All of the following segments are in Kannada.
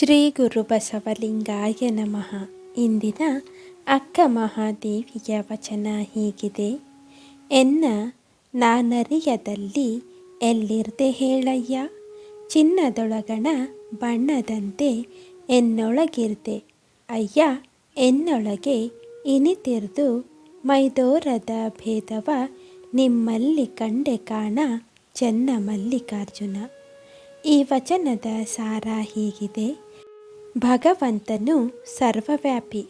ಶ್ರೀ ಗುರು ಬಸವಲಿಂಗಾಯ ನಮಃ. ಇಂದಿನ ಅಕ್ಕ ಮಹಾದೇವಿಯ ವಚನ ಹೀಗಿದೆ. ಎನ್ನ ನಾನರಿಯದಲ್ಲಿ ಎಲ್ಲಿರ್ದೆ ಹೇಳಯ್ಯ? ಚಿನ್ನದೊಳಗಣ ಬಣ್ಣದಂತೆ ಎನ್ನೊಳಗಿರ್ದೆ. ಅಯ್ಯ, ಎನ್ನೊಳಗೆ ಇನಿತಿರ್ದು ಮೈದೋರದ ಭೇದವ ನಿಮ್ಮಲ್ಲಿ ಕಂಡೆ ಕಾಣ ಚೆನ್ನ ಮಲ್ಲಿಕಾರ್ಜುನ. ಈ ವಚನದ ಸಾರ ಹೀಗಿದೆ. ಭಗವಂತನು ಸರ್ವವ್ಯಾಪಿ,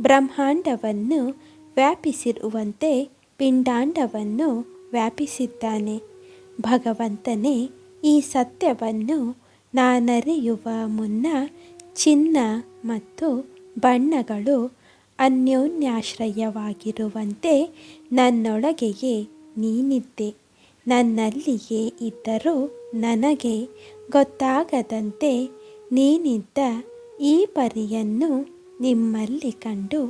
ಬ್ರಹ್ಮಾಂಡವನ್ನು ವ್ಯಾಪಿಸಿರುವಂತೆ ಪಿಂಡಾಂಡವನ್ನು ವ್ಯಾಪಿಸಿದ್ದಾನೆ. ಭಗವಂತನೇ ಈ ಸತ್ಯವನ್ನು ನಾನರಿಯುವ ಮುನ್ನ ಚಿನ್ನ ಮತ್ತು ಬಣ್ಣಗಳು ಅನ್ಯೋನ್ಯಾಶ್ರಯವಾಗಿರುವಂತೆ ನನ್ನೊಳಗೆಯೇ ನೀನಿದ್ದೆ. ನನ್ನಲ್ಲಿಯೇ ಇದ್ದರೂ ನನಗೆ ಗೊತ್ತಾಗದಂತೆ ನೀನಿದ್ದ ಈ ಪರಿಯನ್ನು ನಿಮ್ಮಲ್ಲಿ ಕಂಡು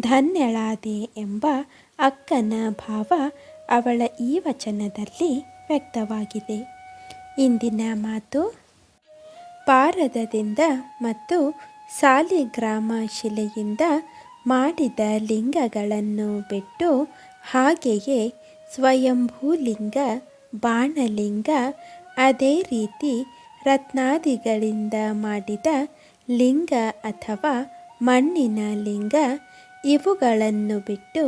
ಧನ್ಯಳಾದೆ ಎಂಬ ಅಕ್ಕನ ಭಾವ ಅವಳ ಈ ವಚನದಲ್ಲಿ ವ್ಯಕ್ತವಾಗಿದೆ. ಇಂದಿನ ಮಾತು ಪಾರದದಿಂದ ಮತ್ತು ಸಾಲಿಗ್ರಾಮ ಶಿಲೆಯಿಂದ ಮಾಡಿದ ಲಿಂಗಗಳನ್ನು ಬಿಟ್ಟು ಹಾಗೆಯೇ ಸ್ವಯಂಭೂಲಿಂಗ, ಬಾಣಲಿಂಗ, ಅದೇ ರೀತಿ ರತ್ನಾದಿಗಳಿಂದ ಮಾಡಿದ ಲಿಂಗ ಅಥವಾ ಮಣ್ಣಿನ ಲಿಂಗ ಇವುಗಳನ್ನು ಬಿಟ್ಟು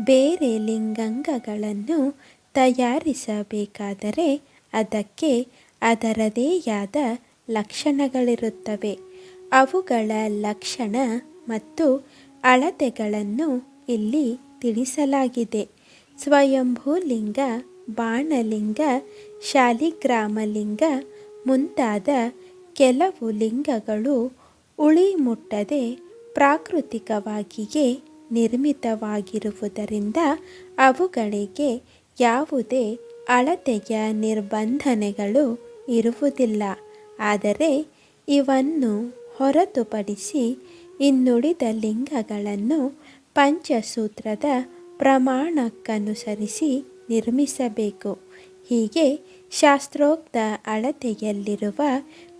ಬೇರೆ ಲಿಂಗಾಂಗಗಳನ್ನು ತಯಾರಿಸಬೇಕಾದರೆ ಅದಕ್ಕೆ ಅದರದೇ ಆದ ಲಕ್ಷಣಗಳಿರುತ್ತವೆ. ಅವುಗಳ ಲಕ್ಷಣ ಮತ್ತು ಅಳತೆಗಳನ್ನು ಇಲ್ಲಿ ತಿಳಿಸಲಾಗಿದೆ. ಸ್ವಯಂಭೂಲಿಂಗ ಬಾಣಲಿಂಗ ಶಾಲಿಗ್ರಾಮಲಿಂಗ ಮುಂತಾದ ಕೆಲವು ಲಿಂಗಗಳು ಉಳಿ ಮುಟ್ಟದೆ ಪ್ರಾಕೃತಿಕವಾಗಿಯೇ ನಿರ್ಮಿತವಾಗಿರುವುದರಿಂದ ಅವುಗಳಿಗೆ ಯಾವುದೇ ಅಳತೆಯ ನಿರ್ಬಂಧನೆಗಳು ಇರುವುದಿಲ್ಲ. ಆದರೆ ಇವನ್ನು ಹೊರತುಪಡಿಸಿ ಇನ್ನುಳಿದ ಲಿಂಗಗಳನ್ನು ಪಂಚಸೂತ್ರದ ಪ್ರಮಾಣಕ್ಕನುಸರಿಸಿ ನಿರ್ಮಿಸಬೇಕು. ಹೀಗೆ ಶಾಸ್ತ್ರೋಕ್ತ ಅಳತೆಯಲ್ಲಿರುವ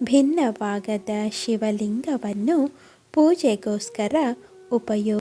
ಭಿನ್ನವಾಗದ ಶಿವಲಿಂಗವನ್ನು ಪೂಜೆಗೋಸ್ಕರ ಉಪಯೋಗ